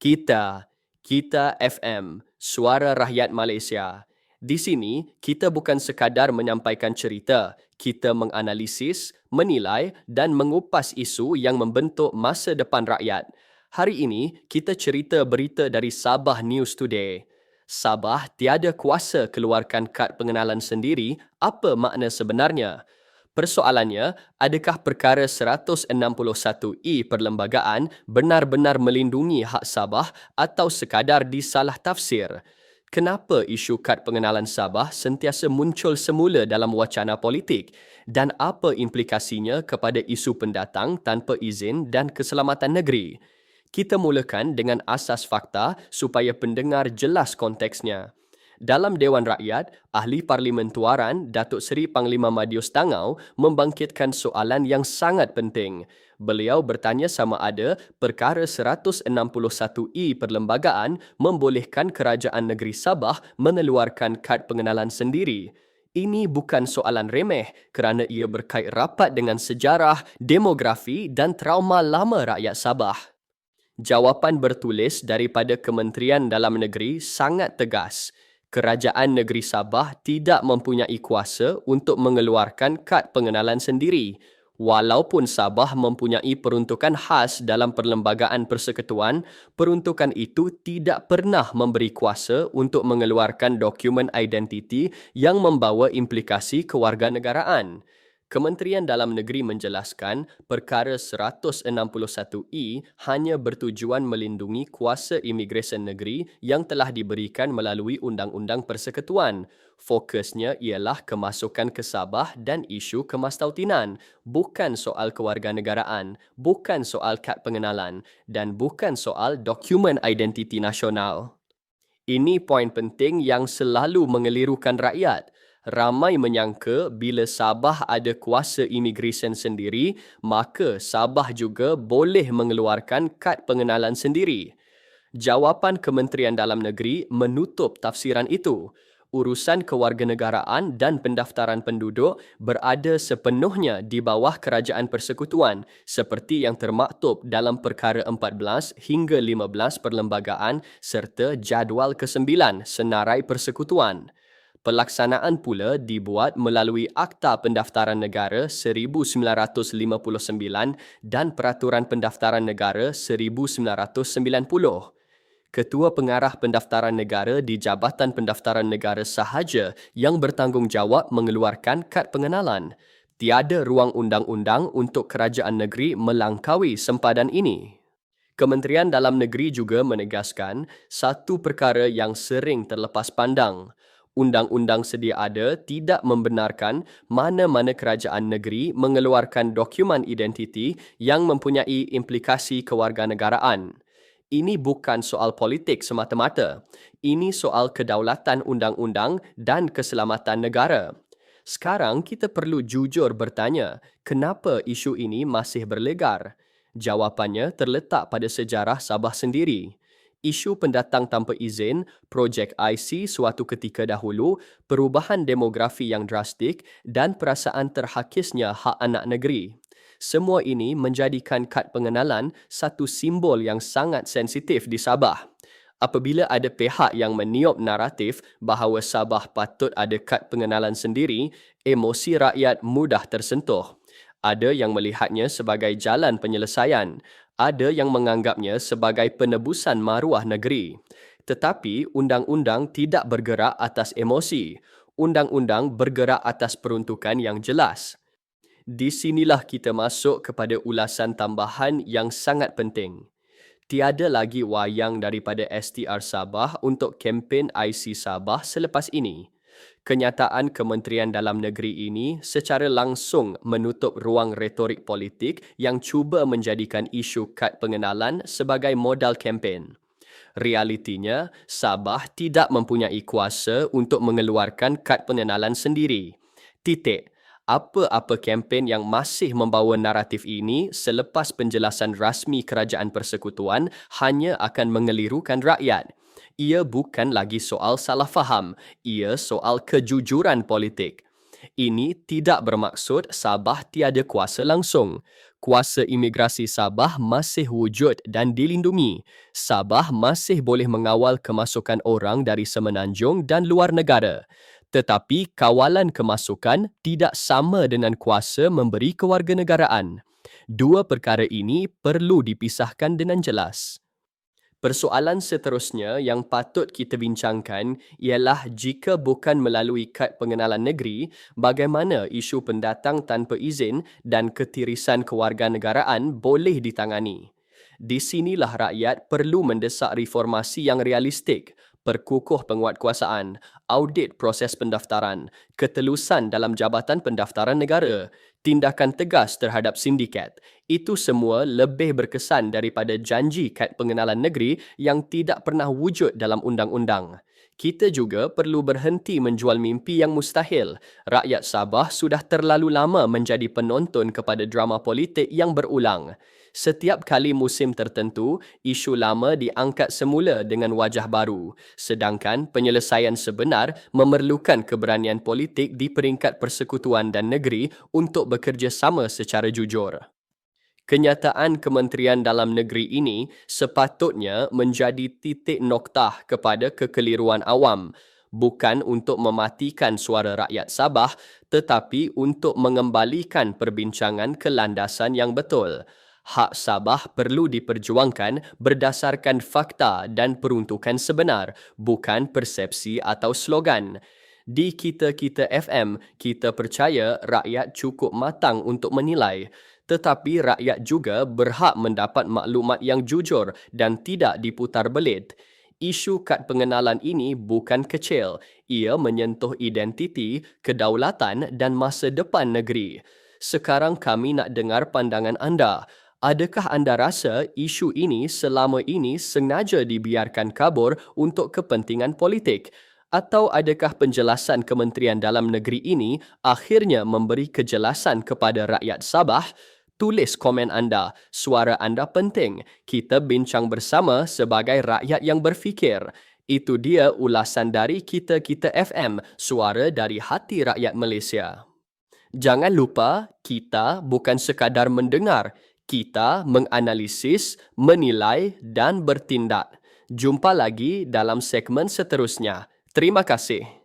Kita, Kita FM, Suara Rakyat Malaysia. Di sini, kita bukan sekadar menyampaikan cerita, kita menganalisis, menilai dan mengupas isu yang membentuk masa depan rakyat. Hari ini, kita cerita berita dari Sabah News Today. Sabah tiada kuasa keluarkan kad pengenalan sendiri, apa makna sebenarnya? Persoalannya, adakah perkara 161E perlembagaan benar-benar melindungi hak Sabah atau sekadar disalah tafsir? Kenapa isu kad pengenalan Sabah sentiasa muncul semula dalam wacana politik dan apa implikasinya kepada isu pendatang tanpa izin dan keselamatan negeri? Kita mulakan dengan asas fakta supaya pendengar jelas konteksnya. Dalam Dewan Rakyat, Ahli Parlimen Tuaran Datuk Seri Panglima Madius Tangau membangkitkan soalan yang sangat penting. Beliau bertanya sama ada perkara 161E perlembagaan membolehkan kerajaan negeri Sabah mengeluarkan kad pengenalan sendiri. Ini bukan soalan remeh kerana ia berkait rapat dengan sejarah, demografi dan trauma lama rakyat Sabah. Jawapan bertulis daripada Kementerian Dalam Negeri sangat tegas kerajaan negeri Sabah tidak mempunyai kuasa untuk mengeluarkan kad pengenalan sendiri walaupun Sabah mempunyai peruntukan khas dalam perlembagaan persekutuan peruntukan itu tidak pernah memberi kuasa untuk mengeluarkan dokumen identiti yang membawa implikasi kewarganegaraan Kementerian Dalam Negeri menjelaskan perkara 161E hanya bertujuan melindungi kuasa imigresen negeri yang telah diberikan melalui Undang-Undang Persekutuan. Fokusnya ialah kemasukan ke Sabah dan isu kemastautinan, bukan soal kewarganegaraan, bukan soal kad pengenalan dan bukan soal dokumen identiti nasional. Ini poin penting yang selalu mengelirukan rakyat ramai menyangka bila Sabah ada kuasa imigresen sendiri, maka Sabah juga boleh mengeluarkan kad pengenalan sendiri. Jawapan Kementerian Dalam Negeri menutup tafsiran itu. Urusan kewarganegaraan dan pendaftaran penduduk berada sepenuhnya di bawah kerajaan persekutuan seperti yang termaktub dalam perkara 14 hingga 15 perlembagaan serta jadual ke-9 senarai persekutuan. Pelaksanaan pula dibuat melalui Akta Pendaftaran Negara 1959 dan Peraturan Pendaftaran Negara 1990. Ketua Pengarah Pendaftaran Negara di Jabatan Pendaftaran Negara sahaja yang bertanggungjawab mengeluarkan kad pengenalan. Tiada ruang undang-undang untuk kerajaan negeri melangkaui sempadan ini. Kementerian Dalam Negeri juga menegaskan satu perkara yang sering terlepas pandang – undang-undang sedia ada tidak membenarkan mana-mana kerajaan negeri mengeluarkan dokumen identiti yang mempunyai implikasi kewarganegaraan. Ini bukan soal politik semata-mata. Ini soal kedaulatan undang-undang dan keselamatan negara. Sekarang kita perlu jujur bertanya, kenapa isu ini masih berlegar? Jawapannya terletak pada sejarah Sabah sendiri isu pendatang tanpa izin, projek IC suatu ketika dahulu, perubahan demografi yang drastik dan perasaan terhakisnya hak anak negeri. Semua ini menjadikan kad pengenalan satu simbol yang sangat sensitif di Sabah. Apabila ada pihak yang meniup naratif bahawa Sabah patut ada kad pengenalan sendiri, emosi rakyat mudah tersentuh. Ada yang melihatnya sebagai jalan penyelesaian, ada yang menganggapnya sebagai penebusan maruah negeri. Tetapi undang-undang tidak bergerak atas emosi. Undang-undang bergerak atas peruntukan yang jelas. Di sinilah kita masuk kepada ulasan tambahan yang sangat penting. Tiada lagi wayang daripada STR Sabah untuk kempen IC Sabah selepas ini kenyataan Kementerian Dalam Negeri ini secara langsung menutup ruang retorik politik yang cuba menjadikan isu kad pengenalan sebagai modal kempen. Realitinya, Sabah tidak mempunyai kuasa untuk mengeluarkan kad pengenalan sendiri. Titik. Apa-apa kempen yang masih membawa naratif ini selepas penjelasan rasmi kerajaan persekutuan hanya akan mengelirukan rakyat ia bukan lagi soal salah faham, ia soal kejujuran politik. Ini tidak bermaksud Sabah tiada kuasa langsung. Kuasa imigrasi Sabah masih wujud dan dilindungi. Sabah masih boleh mengawal kemasukan orang dari semenanjung dan luar negara. Tetapi kawalan kemasukan tidak sama dengan kuasa memberi kewarganegaraan. Dua perkara ini perlu dipisahkan dengan jelas. Persoalan seterusnya yang patut kita bincangkan ialah jika bukan melalui kad pengenalan negeri, bagaimana isu pendatang tanpa izin dan ketirisan kewarganegaraan boleh ditangani. Di sinilah rakyat perlu mendesak reformasi yang realistik, perkukuh penguatkuasaan, audit proses pendaftaran, ketelusan dalam jabatan pendaftaran negara, tindakan tegas terhadap sindiket. Itu semua lebih berkesan daripada janji kad pengenalan negeri yang tidak pernah wujud dalam undang-undang. Kita juga perlu berhenti menjual mimpi yang mustahil. Rakyat Sabah sudah terlalu lama menjadi penonton kepada drama politik yang berulang. Setiap kali musim tertentu, isu lama diangkat semula dengan wajah baru. Sedangkan penyelesaian sebenar memerlukan keberanian politik di peringkat persekutuan dan negeri untuk bekerjasama secara jujur. Kenyataan Kementerian Dalam Negeri ini sepatutnya menjadi titik noktah kepada kekeliruan awam, bukan untuk mematikan suara rakyat Sabah tetapi untuk mengembalikan perbincangan ke landasan yang betul. Hak Sabah perlu diperjuangkan berdasarkan fakta dan peruntukan sebenar, bukan persepsi atau slogan. Di Kita-Kita FM, kita percaya rakyat cukup matang untuk menilai tetapi rakyat juga berhak mendapat maklumat yang jujur dan tidak diputar belit. Isu kad pengenalan ini bukan kecil. Ia menyentuh identiti, kedaulatan dan masa depan negeri. Sekarang kami nak dengar pandangan anda. Adakah anda rasa isu ini selama ini sengaja dibiarkan kabur untuk kepentingan politik? Atau adakah penjelasan Kementerian Dalam Negeri ini akhirnya memberi kejelasan kepada rakyat Sabah? Tulis komen anda. Suara anda penting. Kita bincang bersama sebagai rakyat yang berfikir. Itu dia ulasan dari Kita Kita FM, suara dari hati rakyat Malaysia. Jangan lupa, kita bukan sekadar mendengar. Kita menganalisis, menilai dan bertindak. Jumpa lagi dalam segmen seterusnya. Terima kasih.